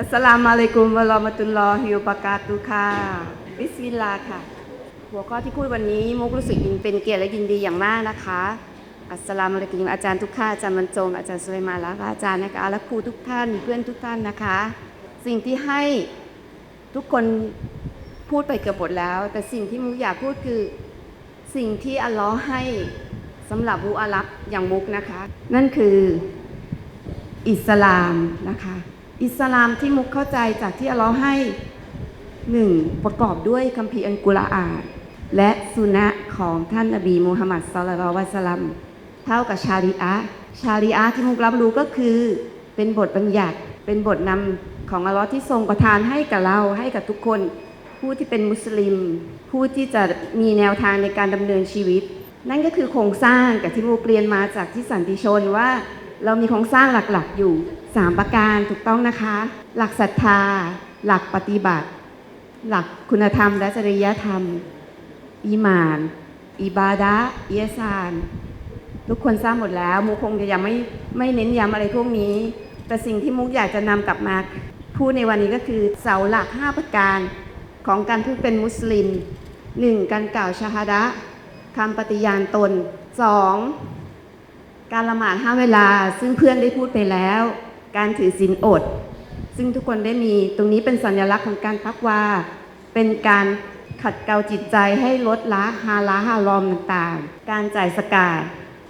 อัสสลามุอะลัยกุมวะเราะมะตุลลอฮิวบะเรากาตุค่ะบิสมิลลาค่ะ หัวข้อที่พูดวันนี้มุกรู้สึกยินเป็นเกียรติและยินดีอย่างมากนะคะ อัสสลามุอะลัยกุมอาจารย์ทุกท่านอาจารย์บรรจงอาจารย์สุไลมาและอาจารย์นะคะและครูทุกท่านเพื่อนทุกท่านนะคะ สิ่งที่ให้ทุกคนพูดไปเกือบหมดแล้ว แต่สิ่งที่มุกอยากพูดคือสิ่งที่อัลลอฮ์ให้สำหรับมุอาลับอย่างมุกนะคะ นั่นคืออิสลามนะคะ อิสลามที่มุกเข้าใจจากที่อัลลอฮ์ให้หนึ่งประกอบด้วยคัมภีร์อัลกุรอานและสุนะของท่านนบีมูฮัมมัดศ็อลลัลลอฮุอะลัยฮิวะซัลลัมเท่ากับชาริอะชาริอะที่มุกรับรู้ก็คือเป็นบทบัญญัติเป็นบทนำของอัลลอฮ์ที่ทรงประทานให้กับเราให้กับทุกคน ผู้ที่เป็นมุสลิม ผู้ที่จะมีแนวทางในการดำเนินชีวิต นั่นก็คือโครงสร้างกับที่มุกเรียนมาจากที่สันติชนว่า เรามีโครงสร้างหลักๆ อยู่ 3 ประการถูกต้องนะคะ หลักศรัทธา หลักปฏิบัติ หลักคุณธรรม และจริยธรรม อีมาน อิบาดะห์อิยซาน ทุกคนทราบหมดแล้ว มุกคงจะยังไม่ไม่เน้นย้ำอะไรพวกนี้ แต่สิ่งที่มุกอยากจะนำกลับมาพูดในวันนี้ก็คือเสาหลัก 5 ประการของการพูดเป็นมุสลิม 1. การกล่าวชาฮาดะคำปฏิญาณตน 2. การละหมาดห้าเวลาซึ่งเพื่อนได้พูดไปแล้ว การถือศีลอด ซึ่งทุกคนได้มีตรงนี้เป็นสัญลักษณ์ของการพักวาเป็นการขัดเกลาจิตใจให้ลดละฮาละฮารอมต่างๆ การจ่ายสกาด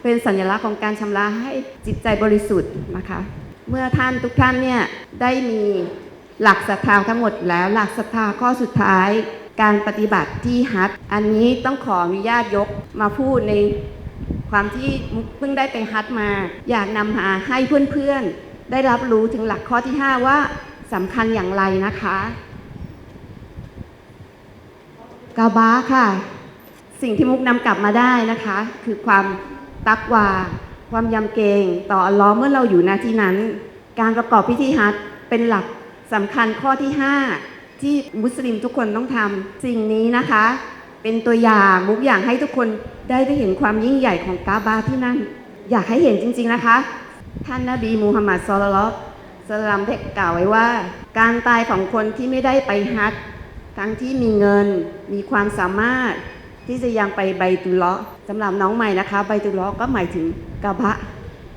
เป็นสัญลักษณ์ของการชำระให้จิตใจบริสุทธิ์นะคะ เมื่อท่านทุกท่านเนี่ยได้มีหลักศรัทธาทั้งหมดแล้วหลักศรัทธาข้อสุดท้าย การปฏิบัติที่ฮัทอันนี้ต้องขออนุญาตยกมาพูดใน ความที่มุกเพิ่งได้ไปฮัทมา อยากนำมาให้เพื่อนๆ ได้รับรู้ถึงหลักข้อที่ 5 ว่าสำคัญอย่างไรนะคะกาบาค่ะ สิ่งที่มุกนำกลับมาได้นะคะ คือความตักวา ความยำเกรงต่อลลอเมื่อเราอยู่ณที่นั้น การประกอบพิธีฮัจญ์เป็นหลักสำคัญข้อที่ 5 ที่มุสลิมทุกคนต้องทำสิ่งนี้นะคะ เป็นตัวอย่างมุกอยากให้ทุกคนได้ได้เห็นความยิ่งใหญ่ของกาบาที่นั่น อยากให้เห็นจริง ๆนะคะ ท่านนบีมูฮัมมัดซอลลัลลอฮุสลลัมได้กล่าวไว้ว่า การตายของคนที่ไม่ได้ไปฮัจทั้งที่มีเงินมีความสามารถที่จะยังไปไบตุลเลาะสำหรับน้องใหม่นะคะไบตุลเลาะก็หมายถึงกาบะ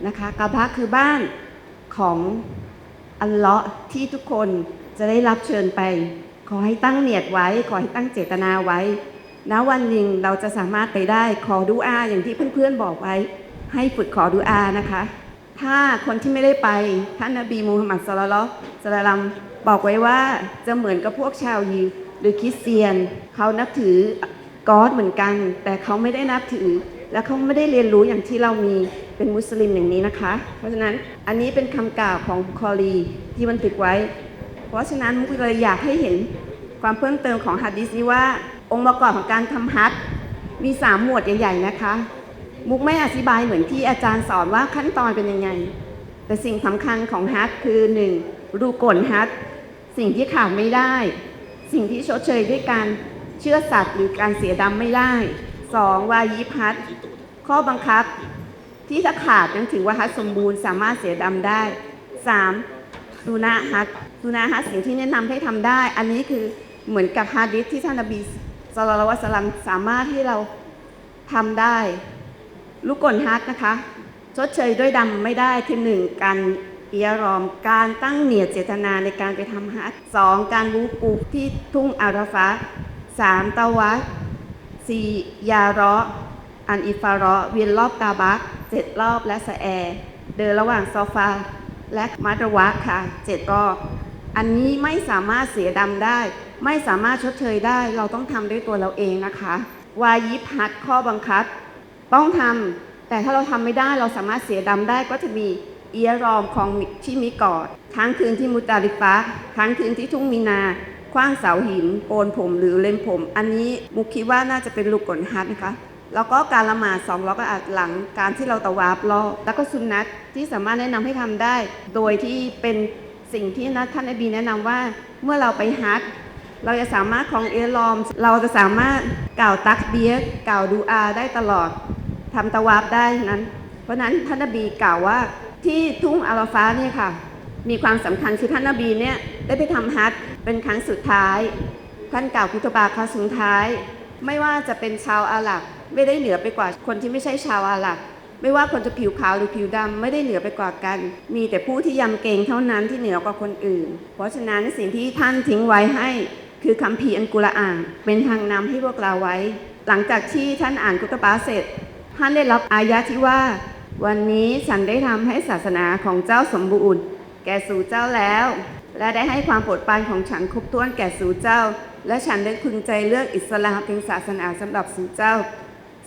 นะคะกาบะคือบ้านของอัลเลาะห์ที่ทุกคนจะได้รับเชิญไป ขอให้ตั้งเนียดไว้ ขอให้ตั้งเจตนาไว้ ณวันหนึ่งเราจะสามารถไปได้ขอดูอาอย่างที่เพื่อนๆบอกไว้ ให้ฝึกขอดูอานะคะ ถ้าคนที่ไม่ได้ไปท่านนบีมูฮัมมัดสุลลัลสลลัมบอกไว้ว่าจะเหมือนกับพวกชาวยิวหรือคริสเตียน เขานับถือกอดเหมือนกัน แต่เขาไม่ได้นับถือ และเขาไม่ได้เรียนรู้อย่างที่เรามีเป็นมุสลิมอย่างนี้นะคะ เพราะฉะนั้นอันนี้เป็นคำกล่าวของบุคอรีที่บันทึกไว้ เพราะฉะนั้นมุกเลยอยากให้เห็นความเพิ่มเติมของฮะดีษนี้ว่า องค์ประกอบของการทำฮัจญ์มีสามหมวดใหญ่ๆนะคะ มุกไม่อธิบายเหมือนที่อาจารย์สอนว่าขั้นตอนเป็นยังไง แต่สิ่งสำคัญของฮัทคือ 1. รูกลฮัทสิ่งที่ขาดไม่ได้ สิ่งที่ชดเชยด้วยการเชื่อสัตว์หรือการเสียดำไม่ได้ 2. วายิบฮัทข้อบังคับ ที่ถ้าขาดนั้นถือว่าฮัทสมบูรณ์สามารถเสียดำได้ 3. สุนาฮัทสุนาฮัทสิ่งที่แนะนำให้ทำได้ อันนี้คือเหมือนกับฮะดิษที่ท่านนบี สลาลวะสลัมสามารถที่เราทำได้ ลูกกลฮัทนะคะ ชดเชยด้วยดำไม่ได้คือหนึ่งการเอียรอมการตั้งเนียดเจตนาในการไปทำฮัจญ์สองการวูปูที่ทุ่งอาราฟะสามตะวัดสี่ยาระอันอิฟาระเวียนรอบกาบะเจ็ดรอบและสะแอ เดินระหว่างซอฟาและมัตรวะค่ะเจ็ดรอบ อันนี้ไม่สามารถเสียดำได้ ไม่สามารถชดเชยได้เราต้องทำด้วยตัวเราเองนะคะ วายิบฮัดข้อบังคับ ต้องทำแต่ถ้าเราทำไม่ได้เราสามารถเสียดำได้ก็จะมีเอียรอมของที่มีกอดค้างคืนที่มุตาลิฟะค้างคืนที่ทุ่งมีนาคว้างเสาหินโกนผมหรือเล็มผม อันนี้มุคิดว่าน่าจะเป็นลูกกลฮัดนะคะแล้วก็การละหมาดสองร้อกอาจหลังการที่เราตะวาบรอบแล้วก็สุนนัตที่สามารถแนะนำให้ทำได้ โดยที่เป็นสิ่งที่นัท่านนบีแนะนำว่าเมื่อเราไปฮัจญ์ เราจะสามารถของเอลอม เราจะสามารถกล่าวตักเบียกล่าวดูอาได้ตลอดทำตะวาบได้นั้น เพราะนั้นท่านนบีกล่าวว่าที่ทุ่งอาราฟาเนี่ยค่ะ มีความสำคัญคือท่านนบีเนี่ยได้ไปทำฮัจเป็นครั้งสุดท้าย ท่านกล่าวคุตบาครั้งสุดท้าย ไม่ว่าจะเป็นชาวอาหรับไม่ได้เหนือไปกว่าคนที่ไม่ใช่ชาวอาหรับไม่ว่าคนจะผิวขาวหรือผิวดำไม่ได้เหนือไปกว่ากัน มีแต่ผู้ที่ยำเกรงเท่านั้นที่เหนือกว่าคนอื่น เพราะฉะนั้นสิ่งที่ท่านทิ้งไว้ให้ คือคัมภีอันกุรอานเป็นทางนำให้พวกเราไว้ หลังจากที่ท่านอ่านกุตบาเสร็จ ท่านได้รับอายะที่ว่า วันนี้ฉันได้ทำให้ศาสนาของเจ้าสมบูรณ์ แก่สู่เจ้าแล้ว และได้ให้ความโปรดปรานของฉันครบถ้วนแก่สู่เจ้า และฉันได้พึงใจเลือกอิสลามเป็นศาสนาสำหรับสู่เจ้า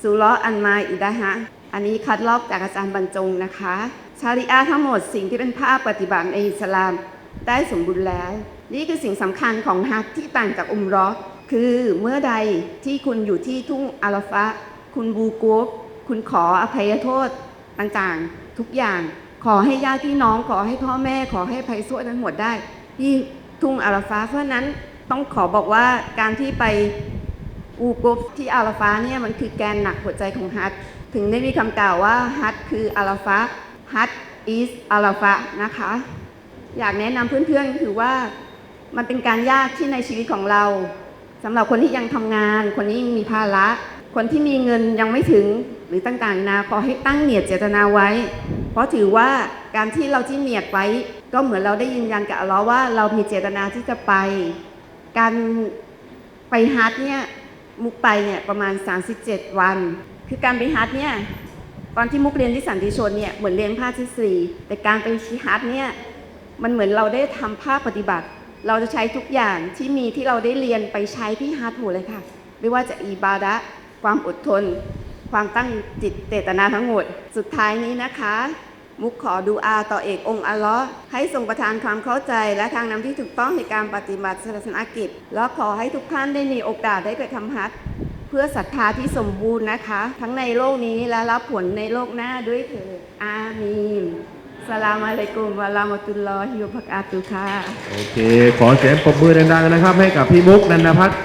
สุลออันมาอิดะฮะอันนี้คัดลอกจากอาจารย์บรรจงนะคะ ชาริอะทั้งหมดสิ่งที่เป็นภาพปฏิบัติในอิสลาม ได้สมบูรณ์แล้ว นี่คือสิ่งสำคัญของฮัจญ์ที่ต่างจากอุมรอคือเมื่อใดที่คุณอยู่ที่ทุ่งอาราฟะ คุณบูกูฟคุณขออภัยโทษต่างๆ ทุกอย่างขอให้ญาติพี่น้องขอให้พ่อแม่ขอให้ภัยโทษทั้งหมดได้ที่ทุ่งอาราฟะเพราะนั้นต้องขอบอกว่าการที่ไปอูกุฟที่อาราฟาเนี่ยมันคือแกนหนักหัวใจของฮัตถึงได้มีคำกล่าวว่าฮัตคืออาราฟาฮัต is อาราฟานะคะ อยากแนะนำเพื่อนๆคือว่ามันเป็นการยากที่ในชีวิตของเราสำหรับคนที่ยังทำงาน คนที่มีภาระ คนที่มีเงินยังไม่ถึงหรือต่างๆนาขอให้ตั้งเนียดเจตนาไว้ เพราะถือว่าการที่เราที่เนียดไว้ ก็เหมือนเราได้ยืนยันกับอัลเลอฮ์ว่าเรามีเจตนาที่จะไป การไปฮัทเนี่ยมุกไปเนี่ยประมาณ 37 วัน คือการไปฮัทเนี่ยตอนที่มุกเรียนที่สันติชนเนี่ยเหมือนเรียนภาคที่สี่แต่การไปชีฮัทเนี่ย มันเหมือนเราได้ทำภาคปฏิบัติ เราจะใช้ทุกอย่างที่มีที่เราได้เรียนไปใช้ที่ฮัทหมดเลยค่ะ ไม่ว่าจะอิบาดะความอดทน ความตั้งจิตเจตนาทั้งหมด สุดท้ายนี้นะคะ มุกขอดูอาต่อเอกองค์อัลเลอฮ์ให้ทรงประทานความเข้าใจและทางนำที่ถูกต้องในการปฏิบัติศาสนกิจ แล้วขอให้ทุกท่านได้มีโอกาสได้ไปทำฮัจเพื่อศรัทธาที่สมบูรณ์นะคะ ทั้งในโลกนี้และรับผลในโลกหน้าด้วยเถิดอามีน สลามอะลัยกุมวะลามตุลลอฮิวะบักอาตุค่ะ โอเค ขอเสียงปรบมือดังๆนะครับ ให้กับพี่มุกนันทพัฒน์